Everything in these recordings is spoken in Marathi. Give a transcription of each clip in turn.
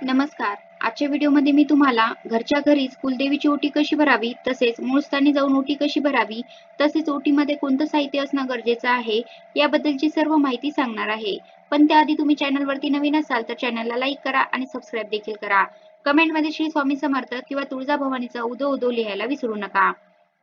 नमस्कार. आजच्या व्हिडिओमध्ये मी तुम्हाला घरच्या घरीच कुलदेवीची ओटी कशी भरावी तसेच मूळ स्थानी जाऊन ओटी कशी भरावी तसेच ओटीमध्ये कोणतं साहित्य असणं गरजेचं आहे याबद्दलची सर्व माहिती सांगणार आहे. पण त्याआधी तुम्ही चॅनलवरती नवीन असाल तर चॅनलला लाईक करा आणि सबस्क्राईब देखील करा. कमेंटमध्ये श्री स्वामी समर्थ किंवा तुळजाभवानीचा उदो उदो लिहायला विसरू नका.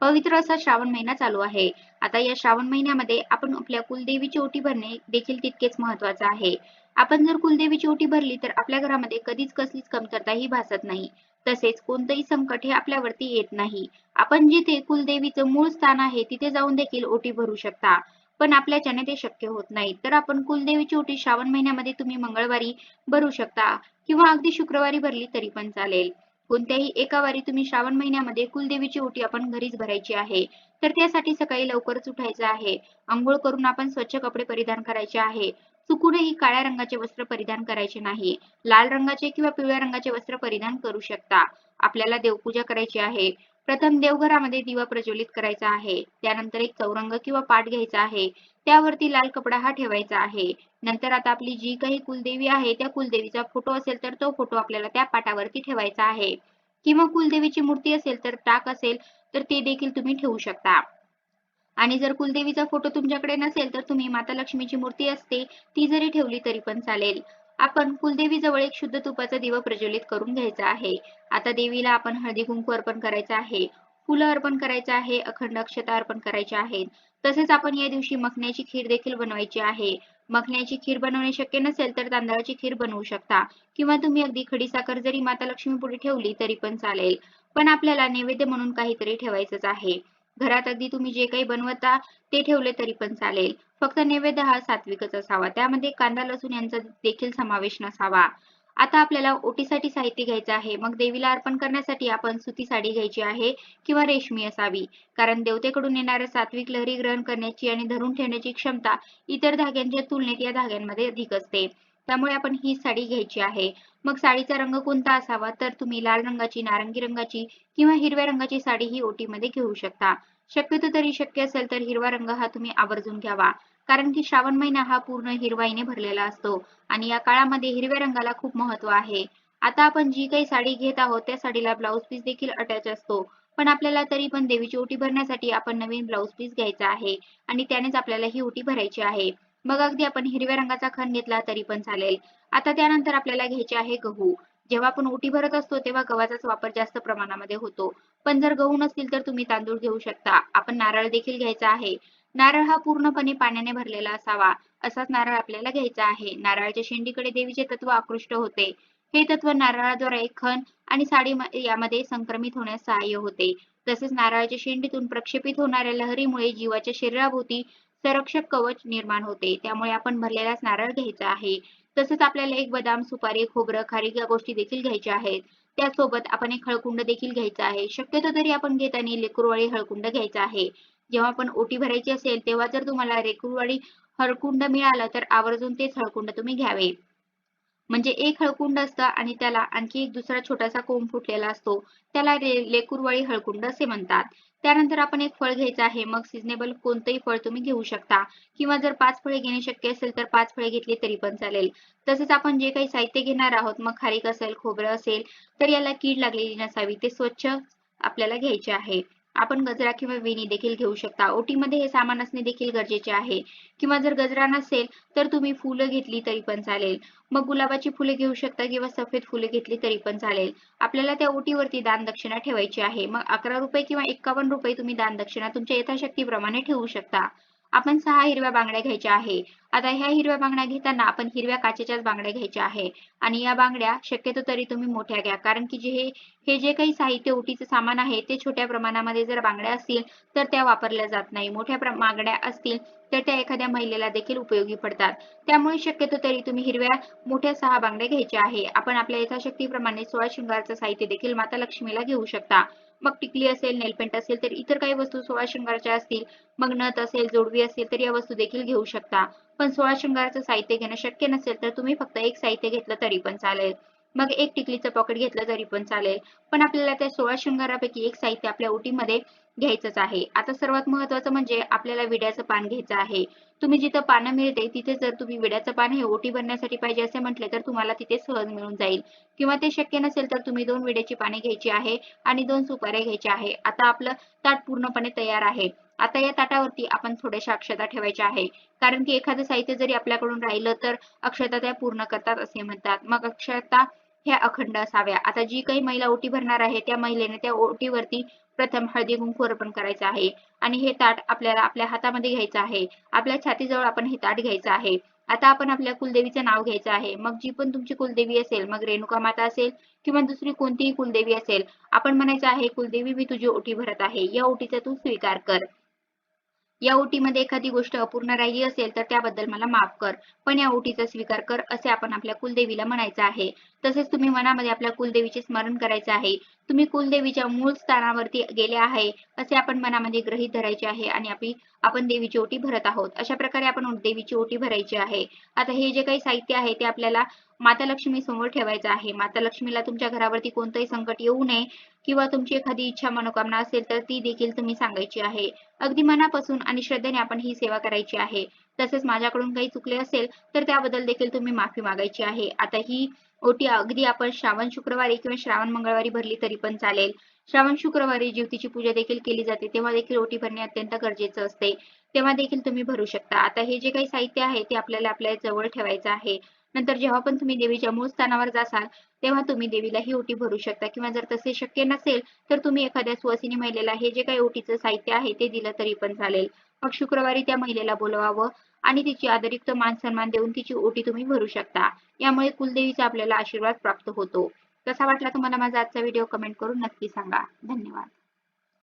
पवित्र असा श्रावण महिना चालू आहे. आता या श्रावण महिन्यामध्ये आपण आपल्या कुलदेवीची ओटी भरणे देखील तितकेच महत्वाचं आहे. आपण जर कुलदेवीची ओटी भरली तर आपल्या घरामध्ये कधीच कसलीच कमतरता ही भासत नाही. तसेच कोणतंही संकट हे आपल्यावरती येत नाही. आपण जिथे कुलदेवीचं मूळ स्थान आहे तिथे जाऊन देखील ओटी भरू शकता. पण आपल्याच्याने ते शक्य होत नाही. तर आपण कुलदेवीची ओटी श्रावण महिन्यामध्ये तुम्ही मंगळवारी भरू शकता किंवा अगदी शुक्रवारी भरली तरी पण चालेल. कोणत्याही एका वारी तुम्ही श्रावण महिन्यामध्ये कुलदेवीची ओटी आपण घरीच भरायची आहे. तर त्यासाठी सकाळी लवकरच उठायचं आहे. आंघोळ करून आपण स्वच्छ कपडे परिधान करायचे आहे. चुकूनही काळ्या रंगाचे वस्त्र परिधान करायचे नाही. लाल रंगाचे किंवा पिवळ्या रंगाचे वस्त्र परिधान करू शकता. आपल्याला देवपूजा करायची आहे. प्रथम देवघरामध्ये दिवा प्रज्वलित करायचा आहे. त्यानंतर एक चौरंग किंवा पाठ घ्यायचा आहे. त्यावरती लाल कपडा हा ठेवायचा आहे. नंतर आता आपली जी काही कुलदेवी आहे त्या कुलदेवीचा फोटो असेल तर तो फोटो आपल्याला त्या पाटावरती ठेवायचा आहे. किंवा कुलदेवीची मूर्ती असेल तर टाक असेल तर ते देखील तुम्ही ठेवू शकता. आणि जर कुलदेवीचा फोटो तुमच्याकडे नसेल तर तुम्ही माता लक्ष्मीची मूर्ती असते ती जरी ठेवली तरी पण चालेल. आपण कुलदेवी जवळ एक शुद्ध तुपाचा दिवा प्रज्वलित करून घ्यायचा आहे. आता देवीला आपण हळदी कुंकू अर्पण करायचं आहे. फुलं अर्पण करायचं आहे अखंड अक्षता अर्पण करायच्या आहेत. तसेच आपण या दिवशी मखण्याची खीर देखील बनवायची आहे. मखण्याची खीर बनवणे शक्य नसेल तर तांदळाची खीर बनवू शकता. किंवा तुम्ही अगदी खडी साखर जरी माता लक्ष्मी पुढे ठेवली तरी पण चालेल. पण आपल्याला नैवेद्य म्हणून काहीतरी ठेवायचंच आहे. घरात अगदी तुम्ही जे काही बनवता ते ठेवले तरी पण चालेल. फक्त नैवेद्य हा सात्विकच असावा. त्यामध्ये कांदा लसूण यांचा देखील समावेश नसावा. आता आपल्याला ओटीसाठी साहित्य घ्यायचं आहे. मग देवीला अर्पण करण्यासाठी आपण सुती साडी घ्यायची आहे किंवा रेशमी असावी. कारण देवतेकडून येणाऱ्या सात्विक लहरी ग्रहण करण्याची आणि धरून ठेवण्याची क्षमता इतर धाग्यांच्या तुलनेत या धाग्यांमध्ये अधिक असते. त्यामुळे आपण ही साडी घ्यायची आहे. मग साडीचा रंग कोणता असावा? तर तुम्ही लाल रंगाची नारंगी रंगाची किंवा हिरव्या रंगाची साडी ही ओटीमध्ये घेऊ शकता. शक्यतो तरी शक्य असेल तर हिरवा रंग हा तुम्ही आवर्जून घ्यावा. कारण की श्रावण महिना हा पूर्ण हिरवाईने भरलेला असतो आणि या काळामध्ये हिरव्या रंगाला खूप महत्त्व आहे. आता आपण जी काही साडी घेत आहोत त्या साडीला ब्लाऊज पीस देखील अटॅच असतो. पण आपल्याला तरी पण देवीची ओटी भरण्यासाठी आपण नवीन ब्लाऊज पीस घ्यायचा आहे आणि त्यानेच आपल्याला ही ओटी भरायची आहे. मग अगदी आपण हिरव्या रंगाचा खण घेतला तरी पण चालेल. आता त्यानंतर आपल्याला घ्यायचे आहे गहू. जेव्हा आपण ओटी भरत असतो तेव्हा गव्हाचाच वापर जास्त प्रमाणामध्ये होतो. पण जर गहू नसतील तर तुम्ही तांदूळ घेऊ शकता. आपण नारळ देखील घ्यायचा आहे. नारळ हा पूर्णपणे पाण्याने भरलेला असावा. असाच नारळ आपल्याला घ्यायचा आहे. नारळाच्या शेंडीकडे देवीचे तत्व आकृष्ट होते. हे तत्व नारळाद्वारे खण आणि साडी यामध्ये संक्रमित होण्यास सहाय्य होते. तसेच नारळाच्या शेंडीतून प्रक्षेपित होणाऱ्या लहरीमुळे जीवाच्या शरीराभोवती संरक्षक कवच निर्माण होते. त्यामुळे आपण भरलेलाच नारळ घ्यायचा आहे. तसेच आपल्याला एक बदाम सुपारी खोबरं खारीक या गोष्टी देखील घ्यायच्या आहेत. त्यासोबत आपण एक हळकुंड देखील घ्यायचा आहे. शक्यतो तरी आपण घेताना लेकुरवाळी हळकुंड घ्यायचा आहे. जेव्हा आपण ओटी भरायची असेल तेव्हा जर तुम्हाला रेकुरवाळी हळकुंड मिळालं तर आवर्जून तेच हळकुंड तुम्ही घ्यावे. म्हणजे एक हळकुंड असतं आणि त्याला आणखी एक दुसरा छोटासा कोंब फुटलेला असतो. त्याला लेकुरवाळी हळकुंड असे म्हणतात. त्यानंतर आपण एक फळ घ्यायचं आहे. मग सिजनेबल कोणतंही फळ तुम्ही घेऊ शकता. किंवा जर पाच फळे घेणे शक्य असेल तर पाच फळे घेतली तरी पण चालेल. तसेच आपण जे काही साहित्य घेणार आहोत मग खारीक असेल खोबरं असेल तर याला कीड लागलेली नसावी. ते स्वच्छ आपल्याला घ्यायचे आहे. आपण गजरा किंवा वेणी देखील घेऊ शकता. ओटीमध्ये हे सामान असणे देखील गरजेचे आहे. किंवा जर गजरा नसेल तर तुम्ही फुलं घेतली तरी पण चालेल. मग गुलाबाची फुले घेऊ शकता किंवा सफेद फुले घेतली तरी पण चालेल. आपल्याला त्या ओटीवरती दान दक्षिणा ठेवायची आहे. मग अकरा रुपये किंवा एकावन्न रुपये तुम्ही दान दक्षिणा तुमच्या यथाशक्तीप्रमाणे ठेवू शकता. आपण सहा हिरव्या बांगड्या घ्यायच्या आहे. आता ह्या हिरव्या बांगड्या घेताना आपण हिरव्या काचेच्याच बांगड्या घ्यायच्या आहे. आणि या बांगड्या शक्यतो तरी तुम्ही मोठ्या घ्या. कारण की जे हे हे जे काही साहित्य ओटीचं सामान आहे ते छोट्या प्रमाणामध्ये जर बांगड्या असतील तर त्या वापरल्या जात नाही. मोठ्या बांगड्या असतील तर त्या एखाद्या महिलेला देखील उपयोगी पडतात. त्यामुळे शक्यतो तरी तुम्ही हिरव्या मोठ्या सहा बांगड्या घ्यायच्या आहे. आपण आपल्या यथाशक्तीप्रमाणे सोळा शृंगारचं साहित्य देखील माता लक्ष्मीला घेऊ शकता. मग टिकली असेल नेलपेंट असेल तर इतर काही वस्तू सोळा शृंगारच्या असतील मग नथ असेल जोडवी असेल तर या वस्तू देखील घेऊ शकता. पण सोळा शृंगाराचं साहित्य घेणं शक्य नसेल तर तुम्ही फक्त एक साहित्य घेतलं तरी पण चालेल. मग एक टिकलीचं पॉकेट घेतलं तरी पण चालेल. पण आपल्याला त्या सोळा शृंगारापैकी एक साहित्य आपल्या ओटीमध्ये घ्यायचंच आहे. आता सर्वात महत्वाचं म्हणजे आपल्याला विड्याचं पान घ्यायचं आहे. तुम्ही जिथं पानं मिळते तिथे जर तुम्ही विड्याचं पान हे ओटी भरण्यासाठी पाहिजे असे म्हटले तर तुम्हाला तिथे सहज मिळून जाईल. किंवा ते शक्य नसेल तर तुम्ही दोन विड्याची पाने घ्यायची आहे आणि दोन सुपाऱ्या घ्यायच्या आहे. आता आपलं ताट पूर्णपणे तयार आहे. आता या ताटावरती आपण थोड्याशा अक्षता ठेवायच्या आहे. कारण की एखादं साहित्य जरी आपल्याकडून राहिलं तर अक्षता त्या पूर्ण करतात असे म्हणतात. मग अक्षता ह्या अखंड असाव्या. आता जी काही महिला ओटी भरणार आहे त्या महिलेने त्या ओटीवरती प्रथम हळदी कुंकू अर्पण करायचं आहे. आणि हे ताट आपल्याला आपल्या हातामध्ये घ्यायचं आहे. आपल्या छातीजवळ आपण हे ताट घ्यायचं आहे. आता आपण आपल्या कुलदेवीचं नाव घ्यायचं आहे. मग जी पण तुमची कुलदेवी असेल मग रेणुका माता असेल किंवा दुसरी कोणतीही कुलदेवी असेल आपण म्हणायचं आहे कुलदेवी मी तुझी ओटी भरत आहे. या ओटीचा तू स्वीकार कर. या ओटीमध्ये एखादी गोष्ट अपूर्ण राहिली असेल तर त्याबद्दल मला माफ कर. पण या ओटीचा स्वीकार कर असे आपण आपल्या कुलदेवीला म्हणायचं आहे. तसेच तुम्ही मनामध्ये आपल्या कुलदेवीचे स्मरण करायचे आहे. तुम्ही कुलदेवीच्या मूळ स्थानावरती गेले आहे असे आपण मनामध्ये गृहीत धरायचे आहे आणि आपली आपण देवीची ओटी भरत आहोत. अशा प्रकारे आपण देवीची ओटी भरायची आहे. आता हे जे काही साहित्य आहे ते आपल्याला माता लक्ष्मी समोर ठेवायचं आहे. माता लक्ष्मीला तुमच्या घरावरती कोणतंही संकट येऊ नये किंवा तुमची एखादी इच्छा मनोकामना असेल तर ती देखील तुम्ही सांगायची आहे. अगदी मनापासून आणि श्रद्धेने आपण ही सेवा करायची आहे. तसेच माझ्याकडून काही चुकले असेल तर त्याबद्दल देखील तुम्ही माफी मागायची आहे. आता ही ओटी अगदी आपण श्रावण शुक्रवारी किंवा श्रावण मंगळवारी भरली तरी पण चालेल. श्रावण शुक्रवारी ज्योतीची पूजा देखील केली जाते तेव्हा देखील ओटी भरणे अत्यंत गरजेचं असते. तेव्हा देखील तुम्ही भरू शकता. आता हे जे काही साहित्य आहे ते आपल्याला आपल्या जवळ ठेवायचं आहे. नंतर जेव्हा पण तुम्ही देवीच्या मूळ स्थानावर जासाल तेव्हा तुम्ही देवीला ही ओटी भरू शकता. किंवा जर तसे शक्य नसेल तर तुम्ही एखाद्या सुवासिनी महिलेला हे जे काही ओटीचं साहित्य आहे ते दिलं तरी पण चालेल. मग शुक्रवारी त्या महिलेला बोलवावं आणि तिची आदरित मान सन्मान देऊन तिची ओटी तुम्ही भरू शकता. यामुळे कुलदेवीचा आपल्याला आशीर्वाद प्राप्त होतो. कसा वाटला तुम्हाला माझा आजचा व्हिडिओ? कमेंट करून नक्की सांगा. धन्यवाद.